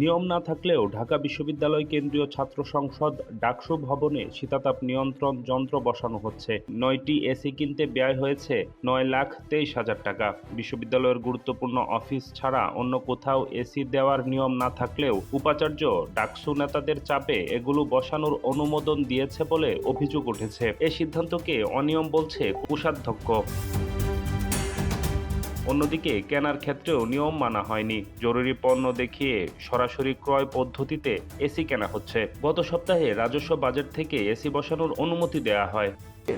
নিয়ম না থাকলেও ঢাকা বিশ্ববিদ্যালয় কেন্দ্রীয় ছাত্র সংসদ ডাকসু ভবনে শীতাতাপ নিয়ন্ত্রণ যন্ত্র বসানো হচ্ছে। নয়টি এসি কিনতে ব্যয় হয়েছে নয় লাখ তেইশ হাজার টাকা। বিশ্ববিদ্যালয়ের গুরুত্বপূর্ণ অফিস ছাড়া অন্য কোথাও এসি দেওয়ার নিয়ম না থাকলেও উপাচার্য ডাকসু নেতাদের চাপে এগুলো বসানোর অনুমোদন দিয়েছে বলে অভিযোগ উঠেছে। এ সিদ্ধান্তকে অনিয়ম বলছে কোষাধ্যক্ষ। অন্যদিকে কেনার ক্ষেত্রেও নিয়ম মানা হয়নি। জরুরি পণ্য দেখিয়ে সরাসরি ক্রয় পদ্ধতিতে এসি কেনা হচ্ছে। গত সপ্তাহে রাজস্ব বাজেট থেকে এসি বসানোর অনুমতি দেওয়া হয়।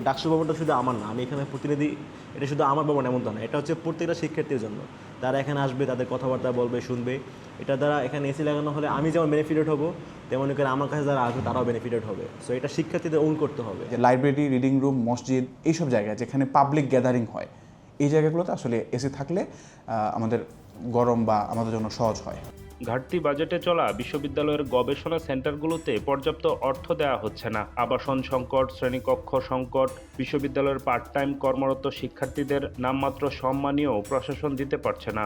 ডাকসু ভবনটা শুধু আমার না আমি এখানে প্রতিনিধি এটা শুধু আমার ভবন এমন তো না এটা হচ্ছে প্রত্যেকটা শিক্ষার্থীর জন্য। তারা এখানে আসবে তাদের কথাবার্তা বলবে শুনবে। এটা দ্বারা এখানে এসি লাগানো হলে আমি যেমন বেনিফিটেড হব তেমন করে আমার কাছে যারা আসবে তারাও বেনিফিটেড হবে। সো এটা শিক্ষার্থীদের ওন করতে হবে। যে লাইব্রেরি রিডিং রুম মসজিদ এইসব জায়গায় যেখানে পাবলিক গ্যাদারিং হয় এই জায়গাগুলোতে আসলে এসি থাকলে আমাদের গরম বা আমাদের জন্য সহজ হয়। ঘাটতি বাজেটে চলা বিশ্ববিদ্যালয়ের গবেষণা সেন্টারগুলোতে পর্যাপ্ত অর্থ দেওয়া হচ্ছে না। আবাসন সংকট, শ্রেণীকক্ষ সংকট, বিশ্ববিদ্যালয়ের পার্ট টাইম কর্মরত শিক্ষার্থীদের নামমাত্র সম্মানীয় প্রশাসন দিতে পারছে না।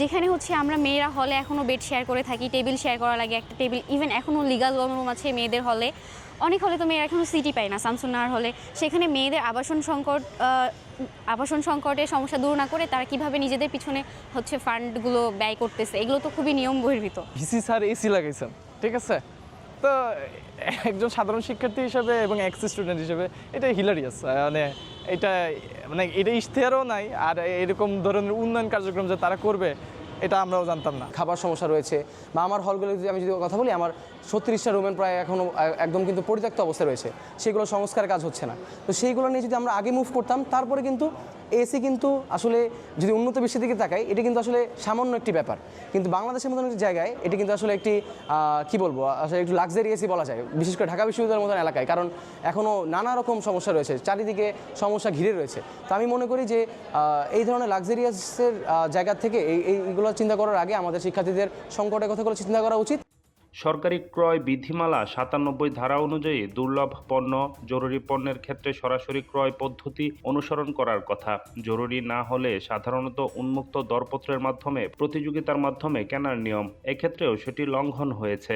যেখানে হচ্ছে আমরা মেয়েরা হলে এখনও বেড শেয়ার করে থাকি টেবিল শেয়ার করা লাগে, একটা টেবিল ইভেন এখনও লিগাল রুম আছে মেয়েদের হলে। অনেক হলে তো মেয়েরা এখনও সিটি পায় না, শামসুন্নাহার হলে। সেখানে মেয়েদের আবাসন সংকট আবাসন সংকটের সমস্যা দূর না করে তারা কীভাবে নিজেদের পিছনে হচ্ছে ফান্ডগুলো ব্যয় করতেছে, এগুলো তো খুবই নিয়ম বহির্ভূত। ভিসি স্যার এসি লাগাইছেন, ঠিক আছে? তো একজন সাধারণ শিক্ষার্থী হিসেবে এবং এক্স স্টুডেন্ট হিসেবে, এটা হিলারিয়াস মানে এটা মানে এটা ইশতেহারও নাই, আর এরকম ধরনের উন্নয়ন কার্যক্রম যে তারা করবে, এটা আমরাও জানতাম না। খাবার সমস্যা রয়েছে। বা আমার হলগুলো যদি আমি যদি কথা বলি, আমার ছত্রিশটা রুমের প্রায় এখনও একদম কিন্তু পরিত্যক্ত অবস্থায় রয়েছে। সেগুলো সংস্কার কাজ হচ্ছে না। তো সেইগুলো নিয়ে যদি আমরা আগে মুভ করতাম, তারপরে কিন্তু এসি কিন্তু আসলে যদি উন্নত বিশ্বের দিকে তাকাই, এটা কিন্তু আসলে সামান্য একটি ব্যাপার। কিন্তু বাংলাদেশের মতন একটি জায়গায় এটি কিন্তু আসলে একটি কি বলব, আসলে একটু লাক্সারি এসি বলা যায়। বিশেষ করে ঢাকা বিশ্ববিদ্যালয়ের মতন এলাকায়। কারণ এখনও নানা রকম সমস্যা রয়েছে। চারিদিকে সমস্যা ঘিরে রয়েছে। তো আমি মনে করি যে এই ধরনের লাক্সারিয়াসের জায়গা থেকে এই, এই- এইগুলো চিন্তা করার আগে আমাদের শিক্ষার্থীদের সংকটের কথাগুলো চিন্তা করা উচিত। সরকারি ক্রয় বিধিমালা সাতানব্বই ধারা অনুযায়ী দুর্লভ পণ্য, জরুরি পণ্যের ক্ষেত্রে সরাসরি ক্রয় পদ্ধতি অনুসরণ করার কথা। জরুরি না হলে সাধারণত উন্মুক্ত দরপত্রের মাধ্যমে, প্রতিযোগিতার মাধ্যমে কেনার নিয়ম। এক্ষেত্রেও সেটি লঙ্ঘন হয়েছে।